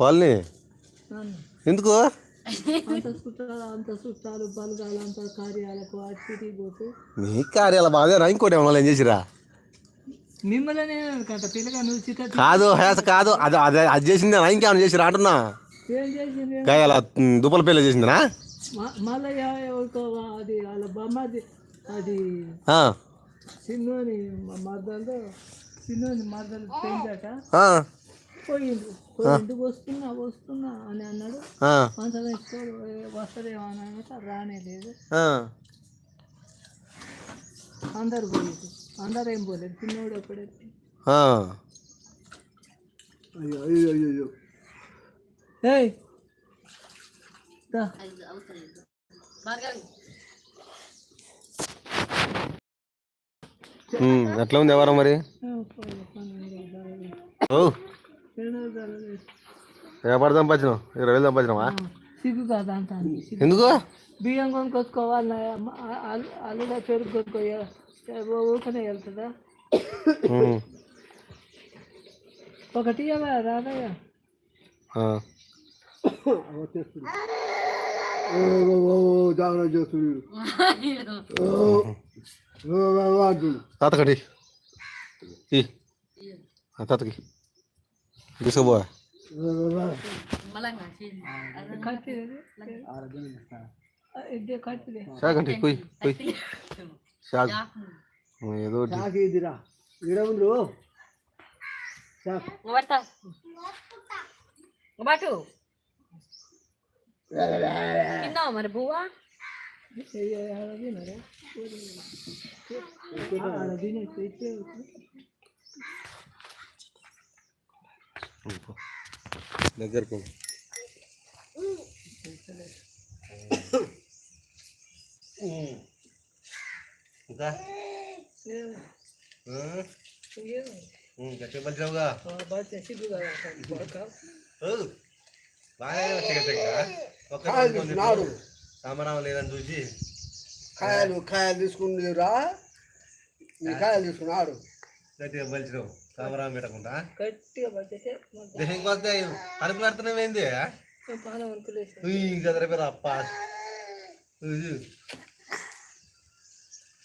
వాళ్ళని? నన్ను. ఎందుకు? మీ కార్యాల బాధేనా ఇంకోటి ఏమన్నా ఏం చేసిరా? కాదు హేస కాదు అది అది అది చేసిందేనా ఇంకేమైనా చేసిరా అంటున్నా. చేసింది? గాయాల దుప్పల పిల్ల చేసిందినా? అది పోయిండు. వస్తున్నా వస్తున్నా అని అన్నాడు. అని అనక రానే లేదు. ఆ. అందరు పోలేదు అందరు ఏం పోలేదు. చిన్నోడు ఒక్కడే ఆ. ఏయ్. దా. ఉమ్, ఎట్లా ఉంది ఎవరో మరి. ఓ. వ్యాపారం సంపాదించినావు? ఇరవై వేలు సంపాదించినావా? సిగ్గు కాదు సిగ్గు. ఎందుకు? బియ్యం కొనుక్కొచ్చుకోవాలి అల్లుడ పెరుగు కొనుక్కోయ ఊకనే వెళ్తుందా? ఒకటి రాదయ్య? ఆ. తాతకటి ఈ. ఆ తాతకి. తీసుకోబో కత్తి పోయి పోయి ఏదో మరి బువ్వా దగ్గరకు ఇంకా? గట్టిగా పలిచావుగా బాగా. బాగా రామరామ లేదని చూసి. కాయలు కాయలు తీసుకునిరా నీ కాయలు తీసుకున్నాడు గట్టిగా పలిచినావు రామరామ పెట్టకుండా. వస్తే అరుపు పానం అనుకులేసి గదర పేరు అప్ప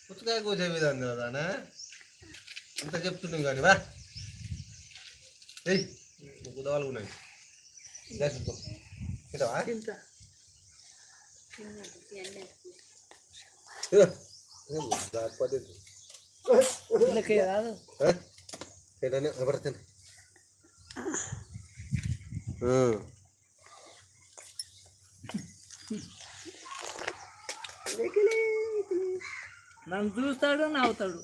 పుచ్చకాయ కోసే విధానం కదా అంత చెప్తున్నాం కానీ వా. ఏయ్ కుదవాలు ఉన్నాయి. దర్శించుకో తింటావా? తింటా. ఇదిగో. ఏం జాగ్రత్త వీళ్ళకి రాదు ఏంటనే ఎవరితేనే నన్ను చూస్తాడు నవ్వుతాడు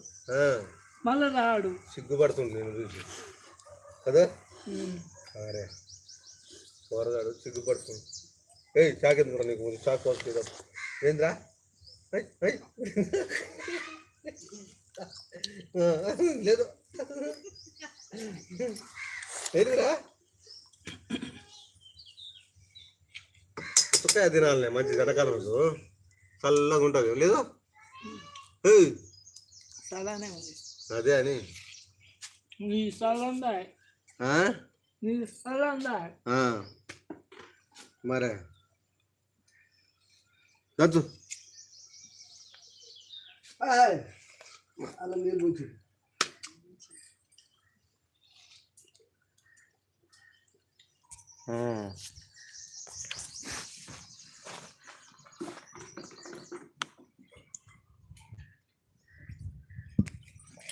మళ్ళీ రాడు. సిగ్గుపడుతుంది నేను చూసి. కదా? అరే. కూరగాడు సిగ్గుపడుతుంది. ఏయ్ చాక్ ఎందుకు నీకు? ముందు చాక్ వస్తుంది ఏంద్రా? లేదు. ఏదిరా పుచ్చకాయ తినాలనే మంచి ఎండాకాలం రోజు. చల్లగా ఉంటుంది. లేదు? ఏయ్, అలానే ఉంది. అదే అని. నీ? నీ. మరే. దంచు. అలా నీళ్ళు ముంచి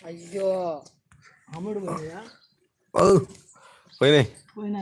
అయ్యో అమ్ముడు పోయా పోయినాయి పోయినా